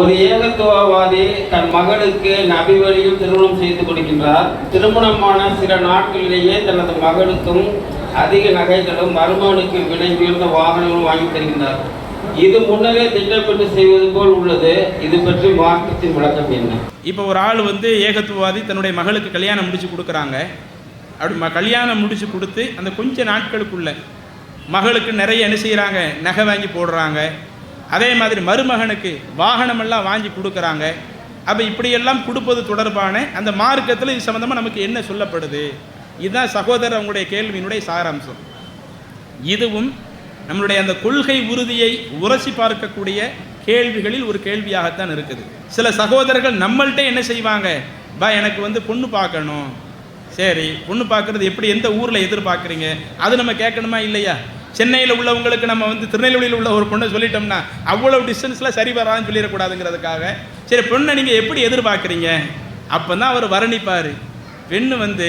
ஒரு ஏகத்துவவாதி தன் மகளுக்கு நபி வழியில் திருமணம் செய்து கொடுக்கின்றார். திருமணமான சில நாட்களிலேயே தனது மகளுக்கும் அதிக நகைகளும் மருமகனுக்கு விலை உயர்ந்த வாகனங்களும் வாங்கி தருகின்றார். இது முன்னரே திட்டமிட்டு செய்வது போல் உள்ளது. இது பற்றி மார்க்கத்தின் விளக்கம் என்ன? இப்போ ஒரு ஆள் வந்து ஏகத்துவவாதி தன்னுடைய மகளுக்கு கல்யாணம் முடிச்சு கொடுக்குறாங்க. அப்படி ம கல்யாணம் முடிச்சு கொடுத்து அந்த கொஞ்ச நாட்களுக்குள்ள மகளுக்கு நிறைய என்ன செய்கிறாங்க நகை வாங்கி போடுறாங்க. அதே மாதிரி மருமகனுக்கு வாகனமெல்லாம் வாங்கி கொடுக்குறாங்க. அப்போ இப்படியெல்லாம் கொடுப்பது தொடர்பான அந்த மார்க்கத்தில் இது சம்மந்தமாக நமக்கு என்ன சொல்லப்படுது? இதுதான் சகோதரர் அவங்களுடைய கேள்வியினுடைய சாராம்சம். இதுவும் நம்மளுடைய அந்த கொள்கை உறுதியை உரசி பார்க்கக்கூடிய கேள்விகளில் ஒரு கேள்வியாகத்தான் இருக்குது. சில சகோதரர்கள் நம்மள்கிட்ட என்ன செய்வாங்க? பா எனக்கு வந்து பொண்ணு பார்க்கணும். சரி பொண்ணு பார்க்குறது எப்படி? எந்த ஊரில் எதிர்பார்க்குறீங்க? அது நம்ம கேட்கணுமா இல்லையா? சென்னையில் உள்ளவங்களுக்கு நம்ம வந்து திருநெல்வேலியில் உள்ள ஒரு பொண்ணை சொல்லிட்டோம்னா அவ்வளோ டிஸ்டன்ஸில் சரி வரான்னு சொல்லிடக்கூடாதுங்கிறதுக்காக. சரி பொண்ணை நீங்கள் எப்படி எதிர்பார்க்குறீங்க? அப்போ தான் அவர் வர்ணிப்பார். பெண்ணு வந்து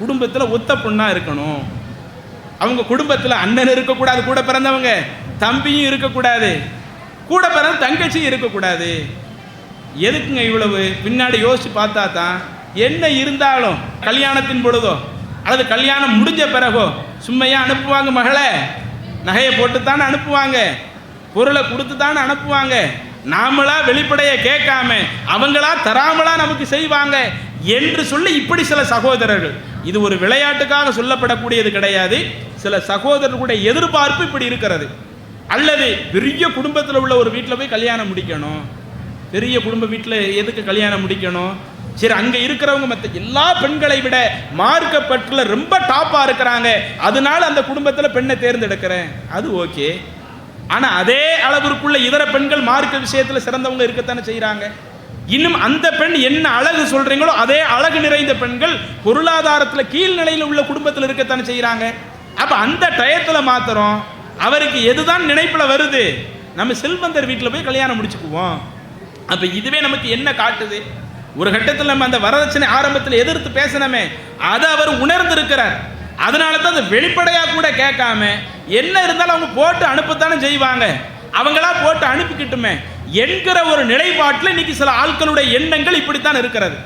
குடும்பத்தில் ஒத்த பொண்ணாக இருக்கணும். அவங்க குடும்பத்தில் அண்ணன் இருக்கக்கூடாது கூட பிறந்தவங்க. தம்பியும் இருக்கக்கூடாது. கூட பிறந்த தங்கச்சியும் இருக்கக்கூடாது. எதுக்குங்க இவ்வளவு? பின்னாடி யோசிச்சு பார்த்தா தான் என்ன இருந்தாலும் கல்யாணத்தின் பொழுதோ அல்லது கல்யாணம் முடிஞ்ச பிறகோ சும்மையாக அனுப்புவாங்க மகளே. நகையை போட்டு தானே அனுப்புவாங்க? பொருளை கொடுத்து தானே அனுப்புவாங்க? நாமளா வெளிப்படைய கேட்காம அவங்களா தராமலா நமக்கு செய்வாங்க என்று சொல்லி இப்படி சில சகோதரர்கள். இது ஒரு விளையாட்டுக்காக சொல்லப்படக்கூடியது கிடையாது. சில சகோதரர்களுடைய எதிர்பார்ப்பு இப்படி இருக்கிறது. அல்லது பெரிய குடும்பத்தில் உள்ள ஒரு வீட்டில் போய் கல்யாணம் முடிக்கணும். பெரிய குடும்ப வீட்டில் எதுக்கு கல்யாணம் முடிக்கணும்? சரி அங்கே இருக்கிறவங்க மற்ற எல்லா பெண்களை விட மார்க்கப்பட்டில் ரொம்ப டாப்பாக இருக்கிறாங்க. அதனால அந்த குடும்பத்தில் பெண்ணை தேர்ந்தெடுக்கிறேன். அது ஓகே. ஆனால் அதே அளவிற்குள்ள இதர பெண்கள் மார்க்க விஷயத்தில் சிறந்தவங்க இருக்கத்தானே செய்கிறாங்க இன்னும் அந்த பெண் என்ன அழகு சொல்றீங்களோ அதே அழகு நிறைந்த பெண்கள் பொருளாதாரத்தில் கீழ்நிலையில் உள்ள குடும்பத்தில் இருக்கத்தானே செய்கிறாங்க அப்போ அந்த டயத்தில் மாத்திரம் அவருக்கு எதுதான் நினைப்பில் வருது? நம்ம செல்வந்தர் வீட்டில் போய் கல்யாணம் முடிச்சுக்குவோம். அப்போ இதுவே நமக்கு என்ன காட்டுது? ஒரு கட்டத்தில் நம்ம அந்த வரதட்சணை ஆரம்பத்தில் எதிர்த்து பேசணுமே அதை அவர் உணர்ந்திருக்கிறார். அதனால தான் அந்த வெளிப்படையாக கூட கேட்காம என்ன இருந்தாலும் அவங்க போட்டு அனுப்பத்தானே செய்வாங்க. அவங்களா போட்டு அனுப்பிக்கிட்டுமே என்கிற ஒரு நிலைப்பாட்டில் இன்னைக்கு சில ஆட்களுடைய எண்ணங்கள் இப்படித்தான் இருக்கிறது.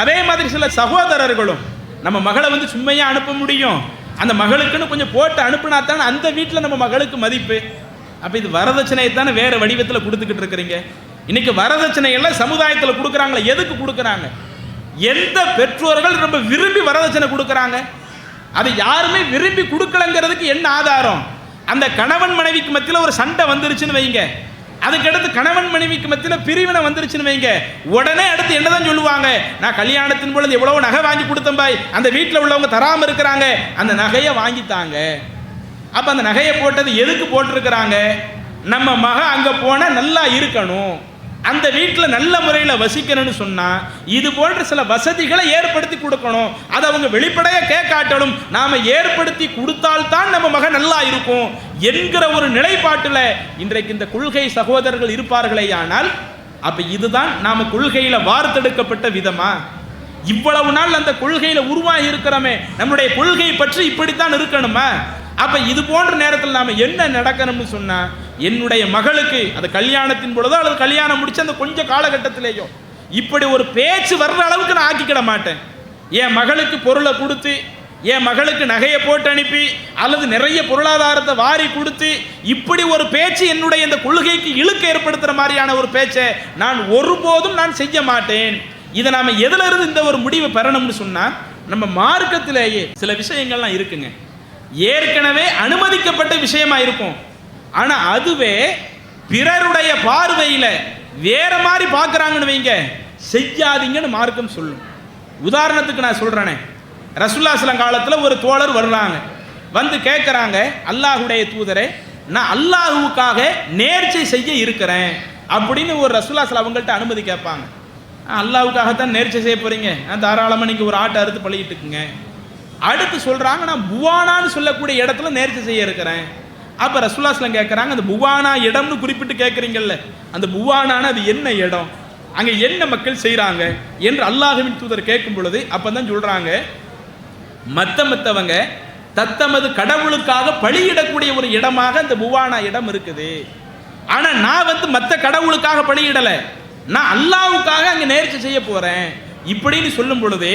அதே மாதிரி சில சகோதரர்களும் நம்ம மகளை வந்து சும்மையாக அனுப்ப முடியும். அந்த மகளுக்குன்னு கொஞ்சம் போட்டு அனுப்புனா தானே அந்த வீட்டில் நம்ம மகளுக்கு மதிப்பு. அப்போ இது வரதட்சணையை தானே வேறு வடிவத்தில் கொடுத்துக்கிட்டு இருக்கிறீங்க? இன்னைக்கு வரதட்சணை எல்லாம் சமுதாயத்தில் கொடுக்குறாங்களே எதுக்கு கொடுக்குறாங்க? எந்த பெற்றோர்கள் ரொம்ப விரும்பி வரதட்சணை கொடுக்குறாங்க? அது யாருமே விரும்பி கொடுக்கலங்கிறதுக்கு என்ன ஆதாரம்? அந்த கணவன் மனைவிக்கு மத்தியில் ஒரு சண்டை வந்துருச்சுன்னு வைங்க. அதுக்கடுத்து கணவன் மனைவிக்கு மத்தியில் பிரிவினை வந்துருச்சுன்னு வைங்க. உடனே அடுத்து என்னதான் சொல்லுவாங்க? நான் கல்யாணத்தின் பொழுது எவ்வளவு நகை வாங்கி கொடுத்தேன் பாய். அந்த வீட்டில் உள்ளவங்க தராமல் இருக்கிறாங்க. அந்த நகையை வாங்கித்தாங்க. அப்போ அந்த நகையை போட்டது எதுக்கு போட்டிருக்கிறாங்க? நம்ம மக அங்கே போனால் நல்லா இருக்கணும். அந்த வீட்டில் நல்ல முறையில் வசிக்கணும்னு சொன்னால் இது போன்ற சில வசதிகளை ஏற்படுத்தி கொடுக்கணும். அதை அவங்க வெளிப்படையாக கேட்காட்டணும் நாம் ஏற்படுத்தி கொடுத்தால்தான் நம்ம மகன் நல்லா இருக்கும் என்கிற ஒரு நிலைப்பாட்டில் இன்றைக்கு இந்த கொள்கை சகோதரர்கள் இருப்பார்களேயானால் அப்போ இதுதான் நாம் கொள்கையில் வார்த்தெடுக்கப்பட்ட விதமா? இவ்வளவு நாள் அந்த கொள்கையில் உருவாகி இருக்கிறோமே நம்முடைய கொள்கை பற்றி இப்படித்தான் இருக்கணுமா? அப்போ இது போன்ற நேரத்தில் நாம் என்ன நடக்கணும்னு சொன்னால் என்னுடைய மகளுக்கு அந்த கல்யாணத்தின் பொழுதோ அல்லது கல்யாணம் முடிச்சு அந்த கொஞ்சம் காலகட்டத்திலேயோ இப்படி ஒரு பேச்சு வர்ற அளவுக்கு நான் ஆக்கிக்கிட மாட்டேன். என் மகளுக்கு பொருளை கொடுத்து என் மகளுக்கு நகையை போட்டு அனுப்பி அல்லது நிறைய பொருளாதாரத்தை வாரி கொடுத்து இப்படி ஒரு பேச்சு என்னுடைய இந்த கொள்கைக்கு இழுக்க ஏற்படுத்துகிற மாதிரியான ஒரு பேச்சை நான் ஒருபோதும் நான் செய்ய மாட்டேன். இதை நாம் எதிலிருந்து இந்த ஒரு முடிவை பெறணும்னு சொன்னால் நம்ம மார்க்கத்திலேயே சில விஷயங்கள்லாம் இருக்குங்க. ஏற்கனவே அனுமதிக்கப்பட்ட விஷயமா இருக்கும். ஆனால் அதுவே பிறருடைய பார்வையில் வேற மாதிரி பார்க்குறாங்கன்னு வைங்க. செய்யாதீங்கன்னு மார்க்கம் சொல்லும். உதாரணத்துக்கு நான் சொல்கிறேனே ரசுல்லாஸ்லம் காலத்தில் ஒரு தோழர் வர்றாங்க. வந்து கேட்குறாங்க அல்லாஹுடைய தூதரே நான் அல்லாஹுவுக்காக நேர்ச்சை செய்ய இருக்கிறேன். அப்படின்னு ஒரு ரசுல்லாஸ்ல அவங்கள்ட்ட அனுமதி கேட்பாங்க. "ஆ, அல்லாஹ்வுக்காகத்தான் நேர்ச்சை செய்ய போறீங்க. தாராளமாக நீங்கள் ஒரு ஆட்டை அறுத்து பழகிட்டுக்குங்க அடுத்து சொல்கிறாங்க நான் புவானான்னு சொல்லக்கூடிய இடத்துல நேர்ச்சி செய்ய இருக்கிறேன். அப்போ ரசுல்லாஸ்லாம் கேட்குறாங்க அந்த புவானா இடம்னு குறிப்பிட்டு கேட்குறீங்கல்ல அந்த புவானான அது என்ன இடம்? அங்கே என்ன மக்கள் செய்கிறாங்க என்று அல்லாஹுவின் தூதர் கேட்கும் பொழுது அப்பதான் சொல்கிறாங்க மத்த மற்றவங்க தத்தமது கடவுளுக்காக பலியிடக்கூடிய ஒரு இடமாக அந்த புவானா இடம் இருக்குது. ஆனால் நான் வந்து மற்ற கடவுளுக்காக பழியிடலை நான் அல்லாவுக்காக அங்கே நேர்ச்சி செய்ய போகிறேன் இப்படின்னு சொல்லும் பொழுது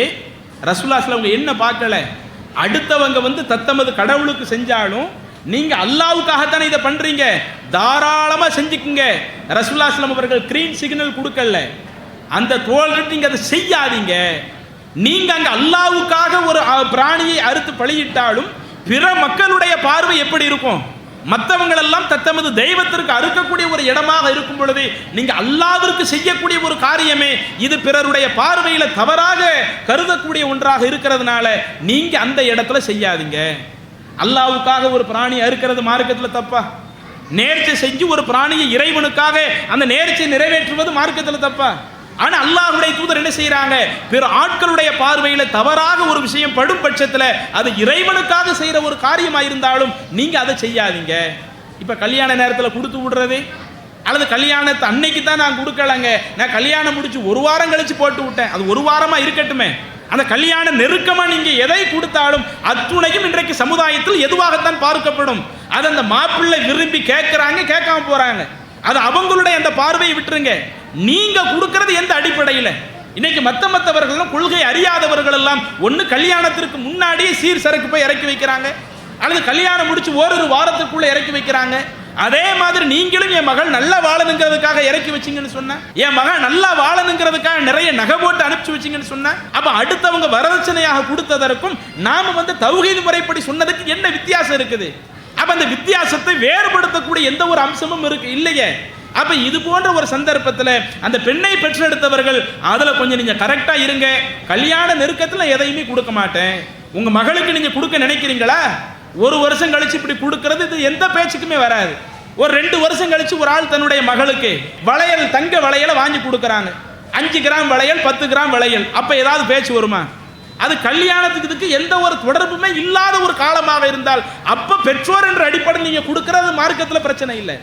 ரசூல்லாஸ்ல அவங்க என்ன பார்க்கல? அடுத்தவங்க வந்து தத்தமது கடவுளுக்கு செஞ்சாலும் நீங்க அல்லாவுக்காகத்தானே இதை பண்றீங்க? தாராளமா செஞ்சுக்குங்க. ரசுல்லாஸ்லம் அவர்கள் கிரீன் சிக்னல் கொடுக்கல. அந்த தோல் நீங்க அதை செய்யாதீங்க. நீங்க அங்க அல்லாவுக்காக ஒரு பிராணியை அறுத்து பழியிட்டாலும் பிற மக்களுடைய பார்வை எப்படி இருக்கும்? மற்றவங்களெல்லாம் தத்தமது தெய்வத்திற்கு அறுக்கக்கூடிய ஒரு இடமாக இருக்கும் பொழுது நீங்கள் அல்லாவிற்கு செய்யக்கூடிய ஒரு காரியமே இது பிறருடைய பார்வையில் தவறாக கருதக்கூடிய ஒன்றாக இருக்கிறதுனால நீங்கள் அந்த இடத்துல செய்யாதீங்க. அல்லாவுக்காக ஒரு பிராணி அறுக்கிறது மார்க்கத்தில் தப்பா? நேர்ச்சி செஞ்சு ஒரு பிராணியை இறைவனுக்காக அந்த நேர்ச்சியை நிறைவேற்றுவது மார்க்கத்தில் தப்பா? ஆனால் அல்லாஹ்வுடைய தூதர் என்ன செய்கிறாங்க பிற ஆட்களுடைய பார்வையில் தவறாக ஒரு விஷயம் படும் பட்சத்தில் அது இறைவனுக்காக செய்கிற ஒரு காரியமாக இருந்தாலும் நீங்கள் அதை செய்யாதீங்க. இப்போ கல்யாண நேரத்தில் கொடுத்து விடுறது அல்லது கல்யாணத்தை அன்னைக்கு தான் நான் கொடுக்கலங்க. நான் கல்யாணம் முடிச்சு ஒரு வாரம் கழிச்சு போட்டு விட்டேன். அது ஒரு வாரமாக இருக்கட்டுமே. அந்த கல்யாண நெருக்கமாக நீங்கள் எதை கொடுத்தாலும் அத்துணையும் இன்றைக்கு சமுதாயத்தில் எதுவாகத்தான் பார்க்கப்படும். அது அந்த மாப்பிள்ளை விரும்பி கேட்குறாங்க கேட்காம போகிறாங்க அது அவங்களுடைய அந்த பார்வையை விட்டுருங்க. நீங்கள் கொடுக்கறது எந்த அடிப்படையில்? இன்னைக்கு மற்ற மற்றவர்களும் கொள்கை அறியாதவர்கள் எல்லாம் ஒன்று கல்யாணத்திற்கு முன்னாடியே சீர் சரக்கு போய் இறக்கி வைக்கிறாங்க. அல்லது கல்யாணம் முடிச்சு ஓரொரு வாரத்துக்குள்ளே இறக்கி வைக்கிறாங்க. அதே மாதிரி நீங்களும் என் மகள் நல்லா வாழணுங்கிறதுக்காக இறக்கி வச்சீங்கன்னு சொன்ன என் மகள் நல்லா வாழணுங்கிறதுக்காக நிறைய நகை போட்டு அனுப்பிச்சு வச்சீங்கன்னு சொன்ன அப்ப அடுத்தவங்க வரதட்சணையாக கொடுத்ததற்கும் நாம வந்து தௌஹீது முறைப்படி சொன்னதுக்கு என்ன வித்தியாசம் இருக்குது? அப்ப அந்த வித்தியாசத்தை வேறுபடுத்தக்கூடிய எந்த ஒரு அம்சமும் இருக்கு இல்லையே. அப்ப இது போன்ற ஒரு சந்தர்ப்பத்தில் அந்த பெண்ணை பெற்றெடுத்தவர்கள் அதில் கொஞ்சம் நீங்க கரெக்டா இருங்க. கல்யாண நெருக்கத்தில் எதையுமே கொடுக்க மாட்டேன். உங்க மகளுக்கு நீங்க கொடுக்க நினைக்கிறீங்களா? ஒரு வருஷம் கழிச்சு இப்படி கொடுக்கறது இது எந்த பேச்சுக்குமே வராது. ஒரு ரெண்டு வருஷம் கழிச்சு ஒரு ஆள் தன்னுடைய மகளுக்கு வளையல் தங்க வளையலை வாங்கி கொடுக்குறாங்க. அஞ்சு கிராம் வளையல் பத்து கிராம் வளையல். அப்போ ஏதாவது பேச்சு வருமா? அது கல்யாணத்துக்கு இதுக்கு எந்த ஒரு தொடர்புமே இல்லாத ஒரு காலமாக இருந்தால் அப்போ பெற்றோர் என்ற அடிப்படையில் நீங்கள் கொடுக்கறது மார்க்கத்தில் பிரச்சனை இல்லை.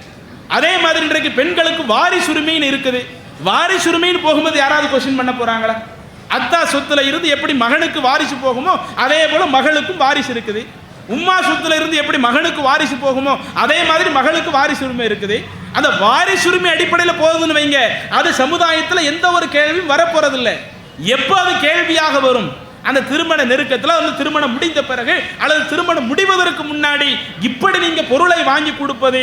அதே மாதிரி இன்றைக்கு பெண்களுக்கு வாரிசுரிமைன்னு இருக்குது. வாரிசுரிமைன்னு போகும்போது யாராவது கொஸ்டின் பண்ண போகிறாங்களா அத்தா சொத்துல இருந்து எப்படி மகனுக்கு வாரிசு போகுமோ அதே போல மகளுக்கும் வாரிசு இருக்குது. உம்மா சொத்துல இருந்து எப்படி மகனுக்கு வாரிசு போகுமோ அதே மாதிரி மகளுக்கு வாரிசு உரிமை இருக்குது. அந்த வாரிசுரிமை அடிப்படையில் போகுதுன்னு வைங்க. அது சமுதாயத்தில் எந்த ஒரு கேள்வியும் வரப்போறதில்லை. எப்போ அது கேள்வியாக வரும்? அந்த திருமண நெருக்கத்தில் வந்து திருமணம் முடிந்த பிறகு அல்லது திருமணம் முடிவதற்கு முன்னாடி இப்படி நீங்கள் பொருளை வாங்கி கொடுப்பது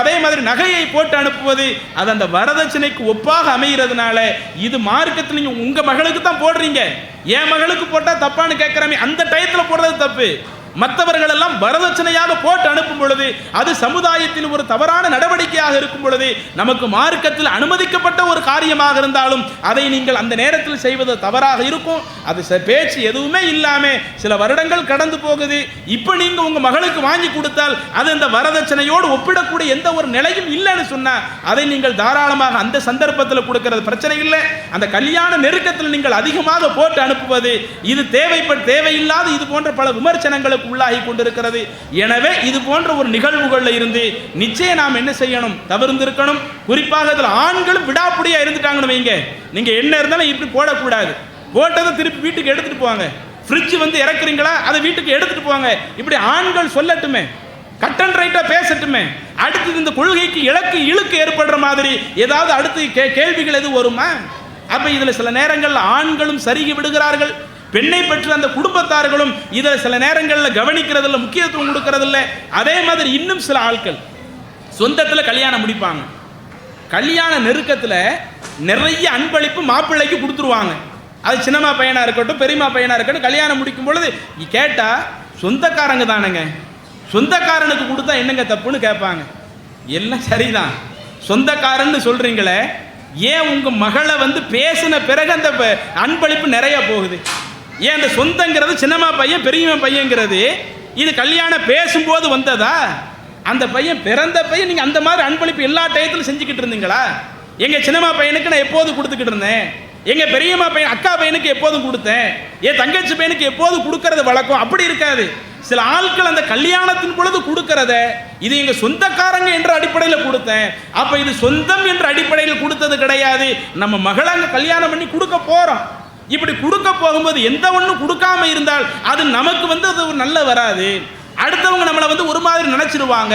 அதே மாதிரி நகையை போட்டு அனுப்புவது அது அந்த வரதட்சணைக்கு ஒப்பாக அமைகிறதுனால இது மார்க்கத்தில் நீங்கள் உங்கள் மகளுக்கு தான் போடுறீங்க. என் மகளுக்கு போட்டால் தப்பான்னு கேட்குறாமே அந்த டயத்தில் போடுறது தப்பு. மற்றவர்கள் எல்லாம் வரதட்சணையாக போட்டு அனுப்பும் பொழுது அது சமுதாயத்தில் ஒரு தவறான நடவடிக்கையாக இருக்கும் பொழுது நமக்கு மார்க்கத்தில் அனுமதிக்கப்பட்ட ஒரு காரியமாக இருந்தாலும் அதை நீங்கள் அந்த நேரத்தில் செய்வது தவறாக இருக்கும். அது பேச்சு எதுவுமே இல்லாமல் சில வருடங்கள் கடந்து போகுது. இப்போ நீங்கள் உங்கள் மகளுக்கு வாங்கி கொடுத்தால் அது அந்த வரதட்சணையோடு ஒப்பிடக்கூடிய எந்த ஒரு நிலையும் இல்லைன்னு சொன்னால் அதை நீங்கள் தாராளமாக அந்த சந்தர்ப்பத்தில் கொடுக்கறது பிரச்சனை இல்லை. அந்த கல்யாண நெருக்கத்தில் நீங்கள் அதிகமாக போட்டு அனுப்புவது இது தேவைப்பட் தேவையில்லாத இது போன்ற பல விமர்சனங்களுக்கு உள்ளாகி கொண்டிருக்கிறது எனவே இது போன்ற ஒரு நிகழ்வுகளில் இருந்து நிச்சயம் நாம் என்ன செய்யணும்? தவிர்த்திருக்கணும் குறிப்பாக இதில் ஆண்களும் விடாப்புடியா இருந்துட்டாங்கன்னு வைங்க. நீங்க என்ன இருந்தாலும் இப்படி போடக்கூடாது. போட்டதை திருப்பி வீட்டுக்கு எடுத்துட்டு போவாங்க ஃப்ரிட்ஜ் வந்து இறக்குறீங்களா? அதை வீட்டுக்கு எடுத்துட்டு போவாங்க இப்படி ஆண்கள் சொல்லட்டுமே. கட் அண்ட் ரைட்டாக பேசட்டுமே. அடுத்தது இந்த கொள்கைக்கு இலக்கு இழுக்கு ஏற்படுற மாதிரி ஏதாவது அடுத்து கே- கேள்விகள் எதுவும் வருமா? அப்ப இதுல சில நேரங்களில் ஆண்களும் சருகி விடுகிறார்கள். பெண்ணை பெற்ற அந்த குடும்பத்தார்களும் இதை சில நேரங்களில் கவனிக்கிறதில்ல முக்கியத்துவம் கொடுக்கறதில்ல. அதே மாதிரி இன்னும் சில ஆட்கள் சொந்தத்தில் கல்யாணம் முடிப்பாங்க. கல்யாண நெருக்கத்தில் நிறைய அன்பளிப்பு மாப்பிள்ளைக்கு கொடுத்துருவாங்க. அது சின்னம்மா பையனாக இருக்கட்டும் பெரியம்மா பையனாக இருக்கட்டும் கல்யாணம் முடிக்கும் பொழுது கேட்டால் சொந்தக்காரங்க தானேங்க. சொந்தக்காரனுக்கு கொடுத்தா என்னங்க தப்புன்னு கேட்பாங்க. எல்லாம் சரிதான். சொந்தக்காரன்னு சொல்கிறீங்களே ஏன் உங்கள் மகளை வந்து பேசின பிறகு அந்த ப- அன்பளிப்பு நிறைய போகுது? ஏன் அந்த சொந்தங்கிறது சின்னம்மா பையன் பெரியவன் பையங்கிறது? இது கல்யாணம் பேசும்போது வந்ததா? அந்த பையன் பிறந்த பையன் நீங்கள் அந்த மாதிரி அன்பளிப்பு எல்லா டயத்திலும் செஞ்சுக்கிட்டு இருந்தீங்களா? எங்கள் சின்னம்மா பையனுக்கு நான் எப்போது கொடுத்துக்கிட்டு இருந்தேன்? எங்கள் பெரியம்மா பையன் அக்கா பையனுக்கு எப்போதும் கொடுத்தேன்? என் தங்கச்சி பையனுக்கு எப்போதும் கொடுக்கறது வழக்கம். அப்படி இருக்காது. சில ஆட்கள் அந்த கல்யாணத்தின் பொழுது கொடுக்கறத இது எங்க சொந்தக்காரங்க என்ற அடிப்படையில் கொடுத்தேன். அப்ப இது சொந்தம் என்ற அடிப்படையில் கொடுத்தது கிடையாது. நம்ம மகளை கல்யாணம் பண்ணி கொடுக்க போறோம். இப்படி கொடுக்க போகும்போது எந்த ஒன்றும் கொடுக்காம இருந்தால் அது நமக்கு வந்து அது ஒரு நல்ல வராது. அடுத்தவங்க நம்மளை வந்து ஒரு மாதிரி நினைச்சிருவாங்க.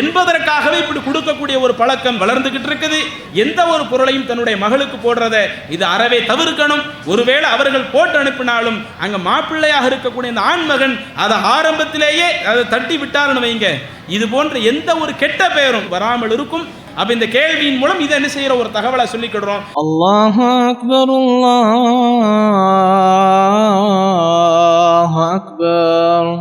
என்பதற்காகவே இப்படி கொடுக்கக்கூடிய ஒரு பழக்கம் வளர்ந்துகிட்டு இருக்குது. எந்த ஒரு பொருளையும் தன்னுடைய மகளுக்கு போடுறத இது அறவே தவிர்க்கணும். ஒருவேளை அவர்கள் போட்டு அனுப்பினாலும் அங்கே மாப்பிள்ளையாக இருக்கக்கூடிய இந்த ஆண்மகன் அதை ஆரம்பத்திலேயே அதை தட்டி விட்டாருன்னு வைங்க. இது போன்ற எந்த ஒரு கெட்ட பெயரும் வராமல் இருக்கும். அப்ப இந்த கேள்வியின் மூலம் இதை என்ன செய்யற? ஒரு தகவலை சொல்லிக்கிடுறோம். அல்லாஹ் அக்பர் அல்லாஹ் அக்பர்.